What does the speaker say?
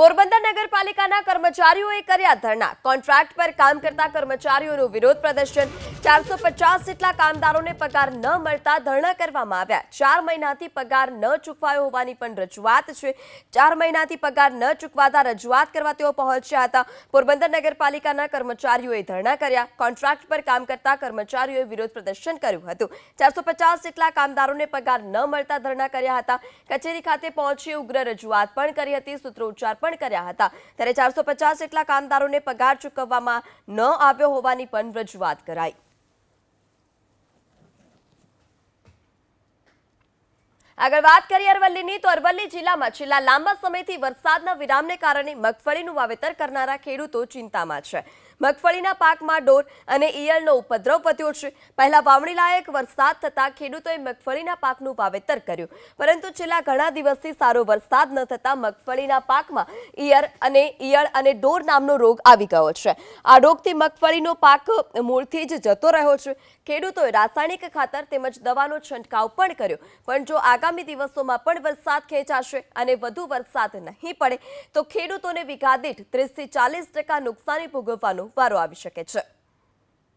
પોરબંદર નગરપાલિકાના કર્મચારીઓએ કર્યા ધરણા. કોન્ટ્રાક્ટ પર કામ કરતા કર્મચારીઓનું વિરોધ પ્રદર્શન. ચારસો પચાસ જેટલા કામદારોને પગાર ન મળતા ધરણા કરવામાં આવ્યા. ચાર મહિનાથી પગાર ન ચૂકવાયો હોવાની પણ રજૂઆત છે. ચાર મહિનાથી પગાર ન ચૂકવાતા રજૂઆત કરવા તેઓ પહોંચ્યા હતા. પોરબંદર નગરપાલિકાના કર્મચારીઓએ ધરણા કર્યા. કોન્ટ્રાક્ટ પર કામ કરતા કર્મચારીઓએ વિરોધ પ્રદર્શન કર્યું હતું. ચારસો પચાસ જેટલા કામદારોને પગાર ન મળતા ધરણા કર્યા હતા. કચેરી ખાતે પહોંચી ઉગ્ર રજૂઆત પણ કરી હતી. સૂત્રોચ્ચાર પણ કર્યા હતા. ત્યારે ચારસો પચાસ જેટલા કામદારોને પગાર ચૂકવવામાં ન આવ્યો હોવાની પણ રજૂઆત કરાઈ. આગળ વાત કરીએ અરવલ્લીની, તો અરવલ્લી જિલ્લામાં છેલ્લા લાંબા સમયથી વરસાદના વિરામને કારણે મગફળીનું વાવેતર કરનારા ખેડૂતો ચિંતામાં છે. મગફળીના પાકમાં ડોર અને ઈયળનો ઉપદ્રવ વધ્યો છે. પહેલા વાવણી લાયક વરસાદ થતાં ખેડૂતોએ મગફળીના પાકનું વાવેતર કર્યું. પરંતુ છેલ્લા ઘણા દિવસથી સારો વરસાદ ન થતા મગફળીના પાકમાં ઈયળ અને ઈયળ અને ડોર નામનો રોગ આવી ગયો છે. આ રોગથી મગફળીનો પાક મૂળથી જ જતો રહ્યો છે. ખેડૂતોએ રાસાયણિક ખાતર તેમજ દવાનો છંટકાવ પણ કર્યો. પણ જો આગામી દિવસોમાં પણ વરસાદ ખેંચાશે અને વધુ વરસાદ નહીં પડે તો ખેડૂતોને વીઘા ત્રીસથી ચાલીસ ટકા નુકસાની ભોગવવાનો વારો આવી શકે છે.